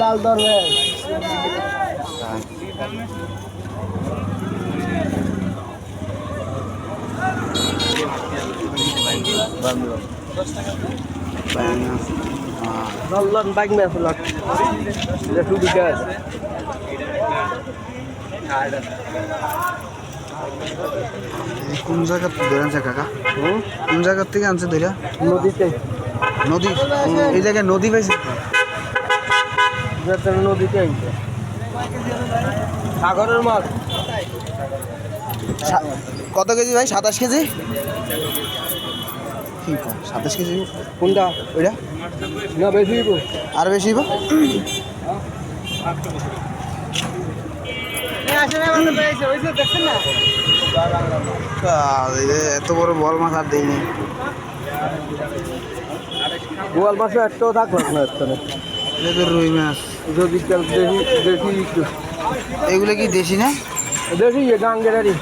লাল দরবেশ Nonton bánh mẹ lật Để thu đi chơi এই কোন জায়গা ধরে আনছে কাকা? কোন জায়গার থেকে আনছে ধরে? নদীতে। নদী? এই জায়গায় নদী পাইছে? নদীতে আইছে। সাগরের মাছ। কত কেজি ভাই? সাতাশ কেজি? কি সাতাশ কেজি? কোনটা? ওইটা? না বেশি আর বেশি বা এত বড় বল মাছ আর দিইনি। গোয়াল মাছ একটাও থাকল না এখানে। রুই মাছ। যদি দেশি দেশি একটু এগুলো কি দেশি না? দেশি গাঙ্গেরারি